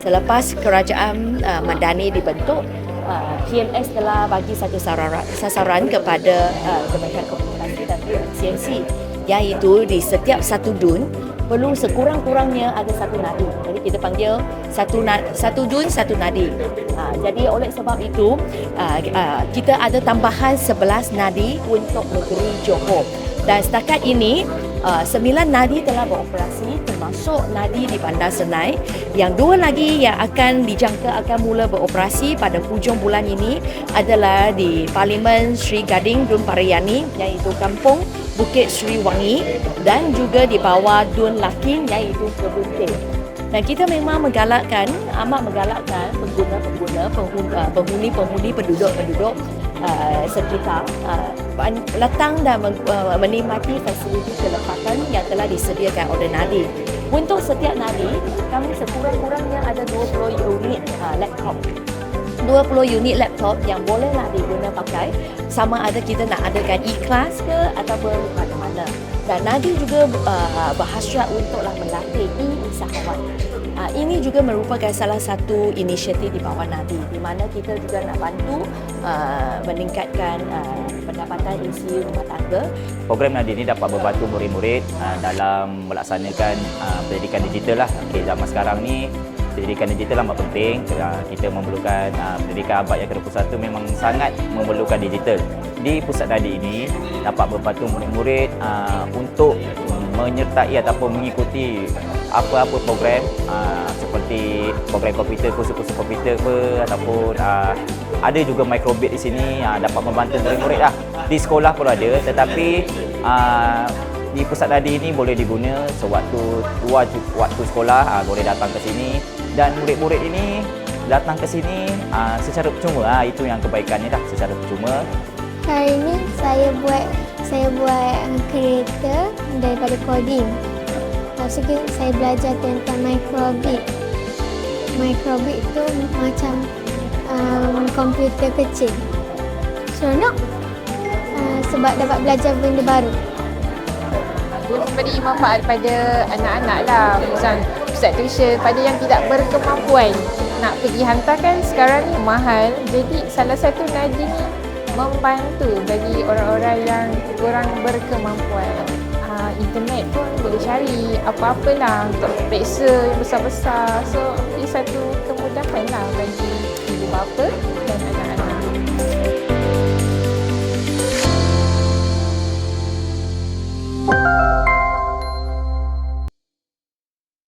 selepas kerajaan uh, Madani dibentuk, uh, TMS telah bagi satu sasaran, sasaran kepada uh, Kementerian Komunikasi dan CNC iaitu di setiap satu dun perlu sekurang-kurangnya ada satu nadi. Jadi kita panggil satu na- satu dun satu nadi. Ha, jadi oleh sebab itu uh, uh, kita ada tambahan 11 nadi untuk negeri Johor. Dan setakat ini uh, 9 nadi telah beroperasi termasuk nadi di Bandar Senai. Yang dua lagi yang akan dijangka akan mula beroperasi pada hujung bulan ini adalah di Parlimen Sri Gading Dun Pariyani iaitu kampung Bukit Sri Wangi dan juga di bawah Dun Lakin iaitu Kebunting. Dan kita memang menggalakkan, amat menggalakkan pengguna-pengguna, penghuni- penghuni-penghuni penduduk-penduduk uh, sekitar uh, datang dan men- menikmati fasiliti kelepatan yang telah disediakan oleh Nadi. Untuk setiap Nadi, kami sekurang-kurangnya ada 20 unit uh, laptop 20 unit laptop yang bolehlah diguna pakai sama ada kita nak adakan e-class ke ataupun mana-mana. Dan Nadi juga uh, berhasrat untuklah melatih e-usahawan. Uh, ini juga merupakan salah satu inisiatif di bawah Nadi di mana kita juga nak bantu uh, meningkatkan uh, pendapatan isi rumah tangga Program Nadi ini dapat membantu murid-murid uh, dalam melaksanakan uh, pendidikan digital lah. Okay, zaman sekarang ni pendidikan digital amat penting kita memerlukan uh, pendidikan abad yang ke-21 memang sangat memerlukan digital. Di pusat Nadi ini dapat membantu murid-murid uh, untuk menyertai ataupun mengikuti apa-apa program uh, seperti program komputer, kursus-kursus komputer ke ataupun uh, ada juga microbit di sini uh, dapat membantu murid-murid lah. Di sekolah pun ada tetapi uh, di pusat nadi ini boleh diguna sewaktu ju- waktu sekolah uh, boleh datang ke sini. Dan murid-murid ini datang ke sini uh, secara percuma. Uh, itu yang kebaikannya dah secara percuma Ini saya buat saya buat kereta daripada coding. Lepas tu saya belajar tentang microbit. Microbit tu macam um, komputer kecil. Seronok uh, sebab dapat belajar benda baru. memberi manfaat pada anak-anak lah pusat tuition pada yang tidak berkemampuan nak pergi hantarkan sekarang ni mahal jadi salah satu nadi ni membantu bagi orang-orang yang kurang berkemampuan. Uh, internet pun boleh cari apa-apalah untuk periksa yang besar-besar. So ini satu kemudahan lah bagi ibu bapa